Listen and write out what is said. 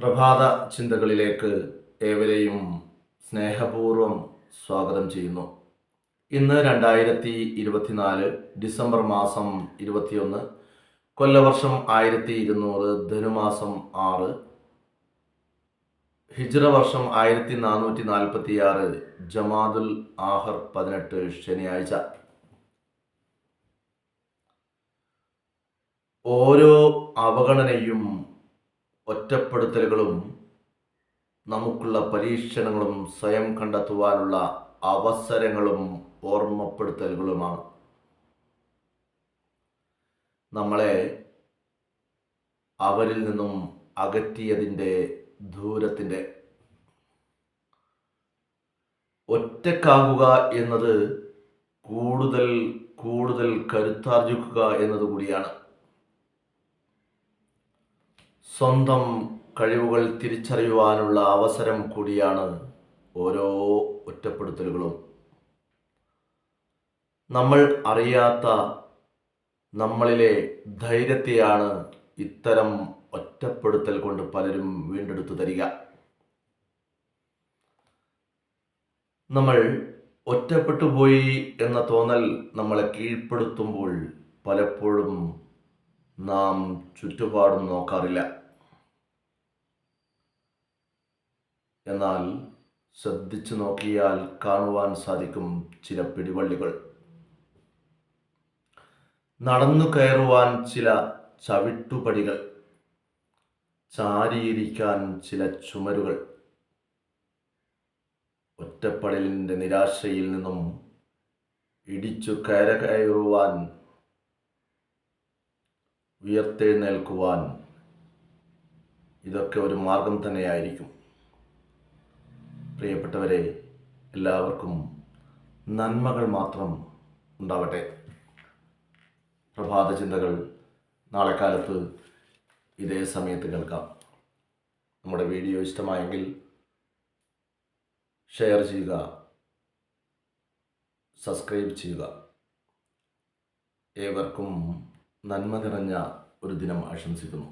പ്രഭാത ചിന്തകളിലേക്ക് ഏവരെയും സ്നേഹപൂർവം സ്വാഗതം ചെയ്യുന്നു. ഇന്ന് രണ്ടായിരത്തി ഇരുപത്തിനാല് ഡിസംബർ മാസം ഇരുപത്തിയൊന്ന് കൊല്ലവർഷം ആയിരത്തി ഇരുന്നൂറ് ധനുമാസം ആറ് ഹിജ്റ വർഷം ആയിരത്തി നാനൂറ്റി നാൽപ്പത്തി ആറ് ജമാദുൽ ആഹർ പതിനെട്ട് ശനിയാഴ്ച. ഓരോ അവഗണനയും ഒറ്റപ്പെടുത്തലുകളും നമുക്കുള്ള പരീക്ഷണങ്ങളും സ്വയം കണ്ടെത്തുവാനുള്ള അവസരങ്ങളും ഓർമ്മപ്പെടുത്തലുകളുമാണ്. നമ്മളെ അവരിൽ നിന്നും അകറ്റിയതിന്റെ ദൂരത്തിന്റെ. ഒറ്റക്കാകുക എന്നത് കൂടുതൽ കൂടുതൽ കരുത്താർജിക്കുക എന്നതുകൂടിയാണ്. സ്വന്തം കഴിവുകൾ തിരിച്ചറിയുവാനുള്ള അവസരം കൂടിയാണ് ഓരോ ഒറ്റപ്പെടുത്തലുകളും. നമ്മൾ അറിയാത്ത നമ്മളിലെ ധൈര്യത്തെയാണ് ഇത്തരം ഒറ്റപ്പെടുത്തൽ കൊണ്ട് പലരും വീണ്ടെടുത്തു തരിക. നമ്മൾ ഒറ്റപ്പെട്ടുപോയി എന്ന തോന്നൽ നമ്മളെ കീഴ്പ്പെടുത്തുമ്പോൾ പലപ്പോഴും നാം ചുറ്റുപാടും നോക്കാറില്ല. എന്നാൽ ശ്രദ്ധിച്ചു നോക്കിയാൽ കാണുവാൻ സാധിക്കും ചില പിടിവള്ളികൾ. നടന്നു കയറുവാൻ ചില ചവിട്ടുപടികൾ. ചാരിയിരിക്കാൻ ചില ചുമരുകൾ. ഒറ്റപ്പടലിന്റെ നിരാശയിൽ നിന്നും ഇടിച്ചു കയറ കയറുവാൻ ഉയർത്തെഴുന്നേൽക്കുവാൻ ഇതൊക്കെ ഒരു മാർഗം തന്നെയായിരിക്കും. പ്രിയപ്പെട്ടവരെ എല്ലാവർക്കും നന്മകൾ മാത്രം ഉണ്ടാവട്ടെ. പ്രഭാത ചിന്തകൾ നാളെ കാലത്ത് ഇതേ സമയത്ത് കേൾക്കാം. നമ്മുടെ വീഡിയോ ഇഷ്ടമായെങ്കിൽ ഷെയർ ചെയ്യുക സബ്സ്ക്രൈബ് ചെയ്യുക. ഏവർക്കും നന്മ നിറഞ്ഞ ഒരു ദിനം ആശംസിക്കുന്നു.